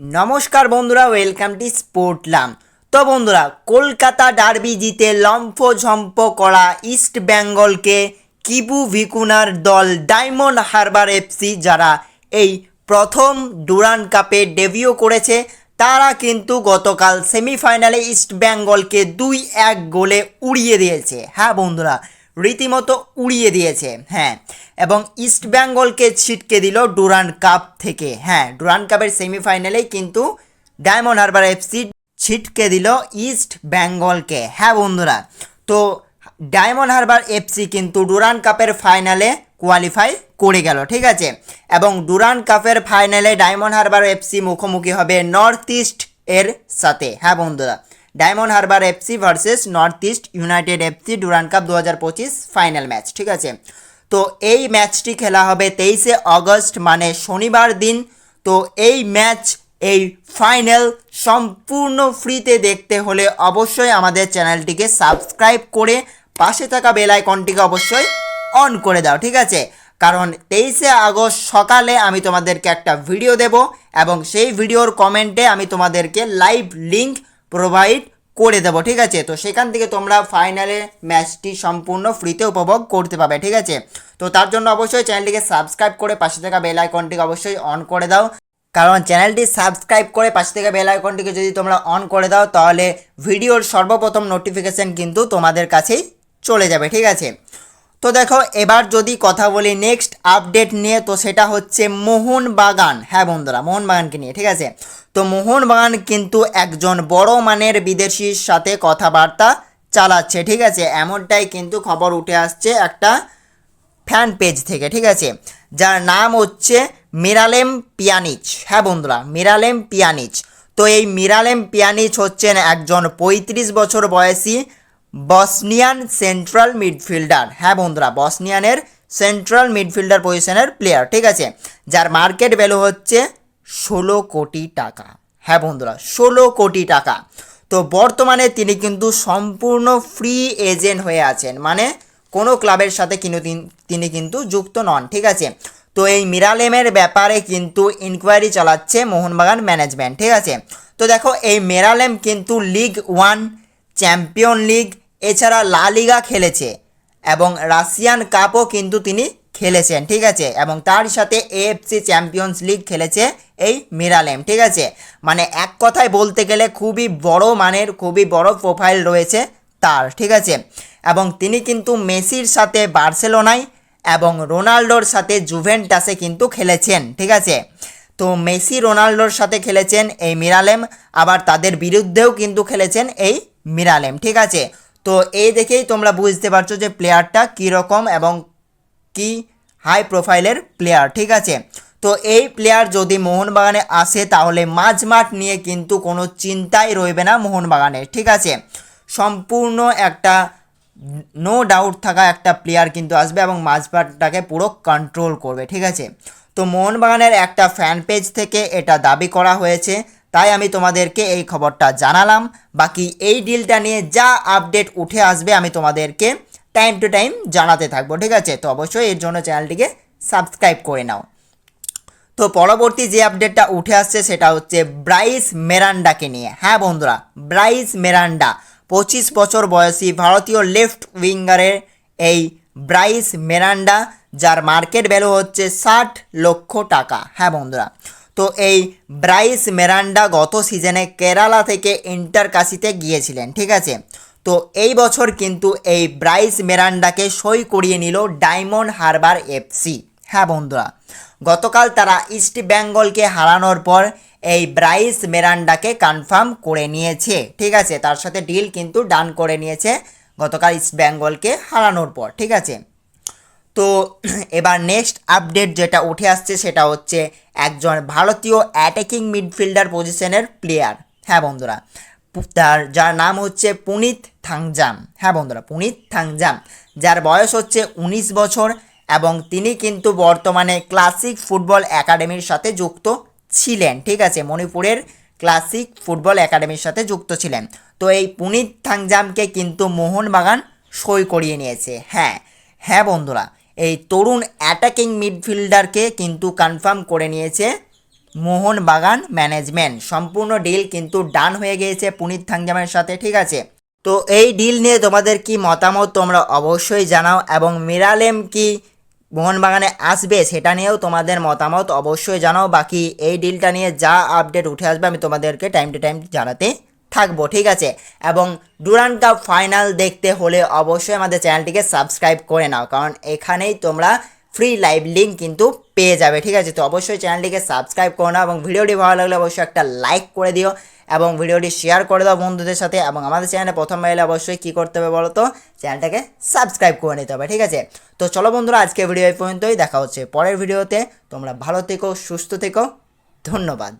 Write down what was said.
নমস্কার বন্ধুরা welcome to স্পোর্টলাম তো বন্ধুরা, কলকাতা ডার্বি জিতে লম্ফ ঝম্প করা ইস্ট বেঙ্গলকে কিবু ভিকুনার দল ডায়মন্ড হারবার এফসি যারা এই প্রথম ডুরান কাপে ডেবিউ করেছে, তারা কিন্তু গতকাল সেমিফাইনালে ইস্ট বেঙ্গলকে দুই এক গোলে উড়িয়ে দিয়েছে। হ্যাঁ বন্ধুরা, রীতিমতো উড়িয়ে দিয়েছে হ্যাঁ। এবং ইস্ট বেঙ্গলকে ছিটকে দিল ডুরান কাপ থেকে হ্যাঁ। ডুরান কাপের সেমিফাইনালেই কিন্তু ডায়মন্ড হারবার এফসি ছিটকে দিল ইস্ট বেঙ্গলকে হ্যাঁ বন্ধুরা। তো ডায়মন্ড হারবার এফসি কিন্তু ডুরান কাপের ফাইনালে কোয়ালিফাই করে গেল, ঠিক আছে? এবং ডুরান কাপের ফাইনালে ডায়মন্ড হারবার এফসি মুখোমুখি হবে নর্থ ইস্ট এর সাথে হ্যাঁ বন্ধুরা। Diamond Harbour FC versus North East United FC Durand Cup দু হাজার পঁচিশ ফাইনাল ম্যাচ, ঠিক আছে? তো এই ম্যাচটি খেলা হবে তেইশে আগস্ট মানে শনিবার দিন। তো এই ম্যাচ, এই ফাইনাল সম্পূর্ণ ফ্রিতে দেখতে হলে অবশ্যই আমাদের চ্যানেলটিকে সাবস্ক্রাইব করে পাশে থাকা বেল আইকনটিকে অবশ্যই অন করে দাও, ঠিক আছে? কারণ তেইশে আগস্ট সকালে আমি তোমাদেরকে একটা ভিডিও দেব এবং সেই ভিডিওর কমেন্টে আমি তোমাদেরকে লাইভ লিংক প্রোভাইড করে দেবো, ঠিক আছে? তো সেখান থেকে তোমরা ফাইনালে ম্যাচটি সম্পূর্ণ ফ্রিতে উপভোগ করতে পাবে ঠিক আছে? তো তার জন্য অবশ্যই চ্যানেলটিকে সাবস্ক্রাইব করে পাশে থাকা বেল আইকনটিকে অবশ্যই অন করে দাও। কারণ চ্যানেলটি সাবস্ক্রাইব করে পাশে থেকে বেল আইকনটিকে যদি তোমরা অন করে দাও, তাহলে ভিডিওর সর্বপ্রথম নোটিফিকেশান কিন্তু তোমাদের কাছেই চলে যাবে, ঠিক আছে? তো দেখো, এবার যদি কথা বলি নেক্সট আপডেট নিয়ে, তো সেটা হচ্ছে মোহনবাগান। হ্যাঁ বন্ধুরা, মোহনবাগানকে নিয়ে, ঠিক আছে? তো মোহনবাগান কিন্তু একজন বড় মানের বিদেশির সাথে কথাবার্তা চালাচ্ছে, ঠিক আছে? এমনটাই কিন্তু খবর উঠে আসছে একটা ফ্যান পেজ থেকে, ঠিক আছে? যার নাম হচ্ছে মিরালেম পিয়ানিচ। হ্যাঁ বন্ধুরা মিরালেম পিয়ানিচ। তো এই মিরালেম পিয়ানিচ হচ্ছেন একজন পঁয়ত্রিশ বছর বয়সী বসনিয়ান সেন্ট্রাল মিডফিল্ডার হ্যাঁ বন্ধুরা, বসনিয়ানের সেন্ট্রাল মিডফিল্ডার পজিশনের প্লেয়ার ঠিক আছে? যার মার্কেট ভ্যালু হচ্ছে ষোলো কোটি টাকা। হ্যাঁ বন্ধুরা, ষোলো কোটি টাকা। তো বর্তমানে তিনি কিন্তু সম্পূর্ণ ফ্রি এজেন্ট হয়ে আছেন। মানে কোনো ক্লাবের সাথে কিন্তু তিনি কিন্তু যুক্ত নন, ঠিক আছে? তো এই মিরালেমের ব্যাপারে কিন্তু ইনকোয়ারি চালাচ্ছে মোহনবাগান ম্যানেজমেন্ট ঠিক আছে? তো দেখো, এই মেরালেম কিন্তু লিগ ওয়ান চ্যাম্পিয়ন লিগ এছাড়া লা লিগা খেলেছে এবং রাশিয়ান কাপও কিন্তু তিনি খেলেছেন, ঠিক আছে? এবং তার সাথে এএফসি চ্যাম্পিয়ন্স লিগ খেলেছে এই মিরালেম, ঠিক আছে? মানে এক কথায় বলতে গেলে খুবই বড় মানের, খুবই বড় প্রোফাইল রয়েছে তার, ঠিক আছে? এবং তিনি কিন্তু মেসির সাথে বার্সেলোনায় এবং রোনাল্ডোর সাথে জুভেন্টাসে কিন্তু খেলেছেন, ঠিক আছে? তো মেসি রোনাল্ডোর সাথে খেলেছেন এই মিরালেম, আবার তাদের বিরুদ্ধেও কিন্তু খেলেছেন এই মিরালেম, ঠিক আছে? তো এই দেখেই তোমরা বুঝতে পারছ যে প্লেয়ারটা কীরকম এবং কি হাই প্রোফাইলের প্লেয়ার ঠিক আছে? তো এই প্লেয়ার যদি মোহনবাগানে আসে, তাহলে মাঝমাঠ নিয়ে কিন্তু কোনো চিন্তাই রইবে না মোহনবাগানের ঠিক আছে? সম্পূর্ণ একটা নো ডাউট থাকা একটা প্লেয়ার কিন্তু আসবে এবং মাঝমাঠটাকে পুরো কন্ট্রোল করবে, ঠিক আছে? তো মোহনবাগানের একটা ফ্যান পেজ থেকে এটা দাবি করা হয়েছে তাই আমি তোমাদেরকে এই খবরটা জানালাম। বাকি এই ডিলটা নিয়ে যা আপডেট উঠে আসবে আমি তোমাদেরকে টাইম টু টাইম জানাতে থাকব, ঠিক আছে? তো অবশ্যই এর জন্য চ্যানেলটিকে সাবস্ক্রাইব করে নাও। তো পরবর্তী যে আপডেটটা উঠে আসছে সেটা হচ্ছে ব্রাইস মেরান্ডাকে নিয়ে। হ্যাঁ বন্ধুরা ব্রাইস মেরান্ডা পঁচিশ বছর বয়সী ভারতীয় লেফট উইঙ্গারের এই ব্রাইস মেরান্ডা যার মার্কেট ভ্যালু হচ্ছে ষাট লক্ষ টাকা। হ্যাঁ বন্ধুরা তো এই ব্রাইস মেরান্ডা গত সিজনে কেরালা থেকে ইন্টার কাশিতে গিয়েছিলেন, ঠিক আছে? তো এই বছর কিন্তু এই ব্রাইস মেরান্ডাকে সই করিয়ে নিল ডায়মন্ড হারবার এফসি হ্যাঁ বন্ধুরা, গতকাল তারা ইস্ট বেঙ্গলকে হারানোর পর এই ব্রাইস মেরান্ডাকে কনফার্ম করে নিয়েছে, ঠিক আছে? তার সাথে ডিল কিন্তু ডান করে নিয়েছে গতকাল ইস্ট বেঙ্গলকে হারানোর পর, ঠিক আছে? তো এবার নেক্সট আপডেট যেটা উঠে আসছে সেটা হচ্ছে একজন ভারতীয় অ্যাটাকিং মিডফিল্ডার পজিশনের প্লেয়ার হ্যাঁ বন্ধুরা, তার, যার নাম হচ্ছে পুনিত থাংজাম। হ্যাঁ বন্ধুরা, পুনিত থাংজাম, যার বয়স হচ্ছে উনিশ বছর এবং তিনি কিন্তু বর্তমানে ক্লাসিক ফুটবল একাডেমির সাথে যুক্ত ছিলেন, ঠিক আছে? মণিপুরের ক্লাসিক ফুটবল একাডেমির সাথে যুক্ত ছিলেন। তো এই পুনিত থাংজামকে কিন্তু মোহনবাগান সই করিয়ে নিয়েছে। হ্যাঁ হ্যাঁ বন্ধুরা এই তরুণ অ্যাটাকিং মিডফিল্ডারকে কিন্তু কনফার্ম করে নিয়েছে মোহনবাগান ম্যানেজমেন্ট সম্পূর্ণ ডিল কিন্তু ডান হয়ে গিয়েছে পুনিত থাংজামের সাথে, ঠিক আছে? তো এই ডিল নিয়ে তোমাদের কি মতামত তোমরা অবশ্যই জানাও এবং মিরালেম কি মোহনবাগানে আসবে সেটা নিয়েও তোমাদের মতামত অবশ্যই জানাও। বাকি এই ডিলটা নিয়ে যা আপডেট উঠে আসবে আমি তোমাদেরকে টাইম টু টাইম জানাতে থাকব, ঠিক আছে? এবং ডুরান্ড কাপ ফাইনাল দেখতে হলে অবশ্যই আমাদের চ্যানেলটিকে সাবস্ক্রাইব করে নাও, কারণ এখানেই তোমরা ফ্রি লাইভ লিঙ্ক কিন্তু পেয়ে যাবে, ঠিক আছে? তো অবশ্যই চ্যানেলটিকে সাবস্ক্রাইব করে নাও এবং ভিডিওটি ভালো লাগলে অবশ্যই একটা লাইক করে দিও এবং ভিডিওটি শেয়ার করে দাও বন্ধুদের সাথে এবং আমাদের চ্যানেলে প্রথম এলে অবশ্যই কী করতে হবে বলো তো চ্যানেলটাকে সাবস্ক্রাইব করে নিতে হবে, ঠিক আছে? তো চলো বন্ধুরা, আজকে ভিডিও এই পর্যন্তই, দেখা হচ্ছে পরের ভিডিওতে তোমরা ভালো থেকো, সুস্থ থেকো, ধন্যবাদ।